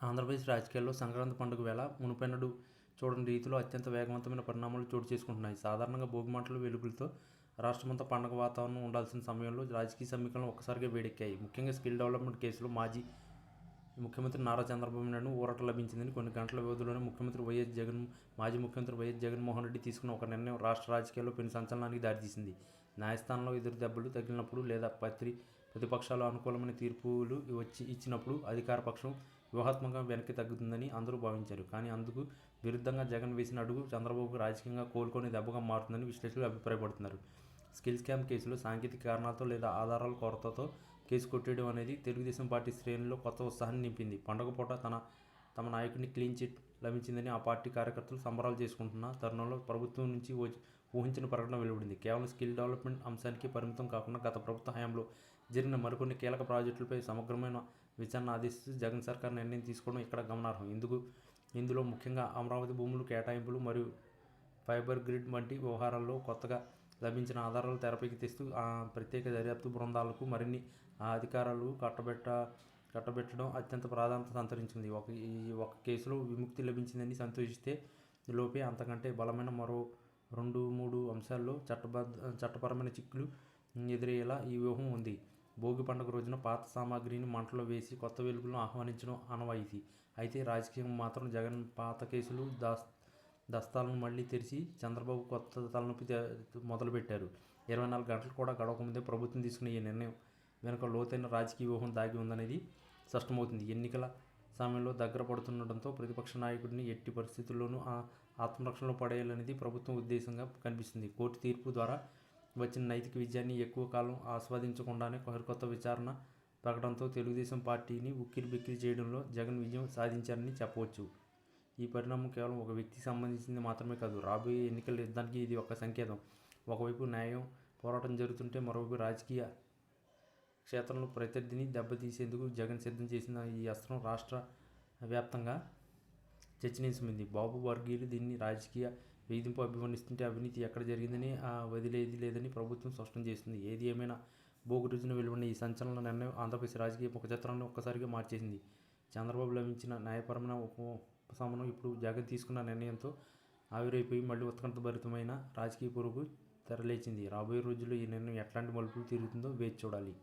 ఆంధ్రప్రదేశ్ రాజకీయాల్లో సంక్రాంతి పండుగ వేళ మునుపెన్నడు చూడని రీతిలో అత్యంత వేగవంతమైన పరిణామాలు చోటు చేసుకుంటున్నాయి. సాధారణంగా భోగిమంటల వెలుగులతో రాష్ట్రమంతా పండగ వాతావరణం ఉండాల్సిన సమయంలో రాజకీయ సమీకరణలు ఒక్కసారిగా వేడెక్కాయి. ముఖ్యంగా స్కిల్ డెవలప్మెంట్ కేసులో మాజీ ముఖ్యమంత్రి నారా చంద్రబాబు నాయుడు ఊరట లభించిందని కొన్ని గంటల వ్యవధిలోనే ముఖ్యమంత్రి వైఎస్ జగన్ మాజీ ముఖ్యమంత్రి వైఎస్ జగన్మోహన్ రెడ్డి తీసుకున్న ఒక నిర్ణయం రాష్ట్ర రాజకీయాల్లో పెను సంచలనానికి దారితీసింది. న్యాయస్థానంలో ఎదురు దెబ్బలు తగిలినప్పుడు లేదా పత్రి ప్రతిపక్షాలు అనుకూలమైన తీర్పులు వచ్చి ఇచ్చినప్పుడు అధికార పక్షం వ్యూహాత్మకంగా వెనక్కి తగ్గుతుందని అందరూ భావించారు. కానీ అందుకు విరుద్ధంగా జగన్ వేసిన అడుగు చంద్రబాబుకు రాజకీయంగా కోలుకొని దెబ్బగా మారుతుందని విశ్లేషకులు అభిప్రాయపడుతున్నారు. స్కిల్ స్కామ్ కేసులో సాంకేతిక కారణాలతో లేదా ఆధారాల కొరతతో కేసు కొట్టేయడం అనేది తెలుగుదేశం పార్టీ శ్రేణుల్లో కొత్త ఉత్సాహాన్ని నింపింది. పండగ పూట తన తమ నాయకుడిని క్లీన్ చిట్ లభించిందని ఆ పార్టీ కార్యకర్తలు సంబరాలు చేసుకుంటున్న తరుణంలో ప్రభుత్వం నుంచి ఊహించిన ప్రకటన వెలువడింది. కేవలం స్కిల్ డెవలప్మెంట్ అంశానికి పరిమితం కాకుండా గత ప్రభుత్వ హయాంలో జరిగిన మరికొన్ని కీలక ప్రాజెక్టులపై సమగ్రమైన విచారణ ఆదేశిస్తూ జగన్ సర్కార్ నిర్ణయం తీసుకోవడం ఇక్కడ గమనార్హం. ఇందుకు ఇందులో ముఖ్యంగా అమరావతి భూములు కేటాయింపులు మరియు ఫైబర్ గ్రిడ్ వంటి వ్యవహారాల్లో కొత్తగా లభించిన ఆధారాలు తెరపైకి తెస్తూ ప్రత్యేక దర్యాప్తు బృందాలకు మరిన్ని అధికారాలు కట్టబెట్ట కట్టబెట్టడం అత్యంత ప్రాధాన్యత సంతరించింది ఒక ఈ ఒక కేసులో విముక్తి లభించిందని సంతోషిస్తే లోపే అంతకంటే బలమైన మరో రెండు మూడు అంశాల్లో చట్టబద్ధ చట్టపరమైన చిక్కులు ఎదురయ్యేలా ఈ వ్యూహం ఉంది. భోగి పండుగ రోజున పాత సామాగ్రిని మంటలో వేసి కొత్త వెలుగులను ఆహ్వానించడం ఆనవాయితీ. అయితే రాజకీయం మాత్రం జగన్ పాత కేసులు దాస్ దస్తాలను మళ్ళీ తెరిచి చంద్రబాబు కొత్త తలనొప్పి మొదలుపెట్టారు. ఇరవై నాలుగు గంటలు కూడా గడవకముందే ప్రభుత్వం తీసుకున్న ఈ నిర్ణయం వెనుక లోతైన రాజకీయ వ్యూహం దాగి ఉందనేది స్పష్టమవుతుంది ఎన్నికల సమయంలో దగ్గర పడుతుండటంతో ప్రతిపక్ష నాయకుడిని ఎట్టి పరిస్థితుల్లోనూ ఆత్మరక్షణలో పడేయాలనేది ప్రభుత్వం ఉద్దేశంగా కనిపిస్తుంది కోర్టు తీర్పు ద్వారా వచ్చిన నైతిక విజయాన్ని ఎక్కువ కాలం ఆస్వాదించకుండానే కొత్త విచారణ ప్రకటనతో తెలుగుదేశం పార్టీని ఉక్కిరిబిక్కిరి చేయడంలో జగన్ విజయం సాధించారని చెప్పవచ్చు. ఈ పరిణామం కేవలం ఒక వ్యక్తికి సంబంధించింది మాత్రమే కాదు రాబోయే ఎన్నికల యుద్ధానికి ఇది ఒక సంకేతం. ఒకవైపు న్యాయం పోరాటం జరుగుతుంటే మరోవైపు రాజకీయ క్షేత్రంలో ప్రత్యర్థిని దెబ్బతీసేందుకు జగన్ సిద్ధం చేసిన ఈ అస్త్రం రాష్ట్ర వ్యాప్తంగా చర్చనీయమైంది బాబు వర్గీయులు దీన్ని రాజకీయ వేధింపు అభివర్ణిస్తుంటే అవినీతి ఎక్కడ జరిగిందని వదిలేది లేదని ప్రభుత్వం స్పష్టం చేసింది ఏది ఏమైనా భోగి వెలువడిన ఈ సంచలన నిర్ణయం ఆంధ్రప్రదేశ్ రాజకీయ ముఖచిత్రాన్ని ఒక్కసారిగా మార్చేసింది. చంద్రబాబు లభించిన న్యాయపరమైన ఉపశమనం ఇప్పుడు జగన్ తీసుకున్న నిర్ణయంతో ఆవిరైపోయి మళ్ళీ ఉత్కంఠభరితమైన రాజకీయ పొరుగు తెరలేచింది. రాబోయే రోజుల్లో ఈ నిర్ణయం ఎట్లాంటి మలుపులు తిరుగుతుందో వేచి చూడాలి.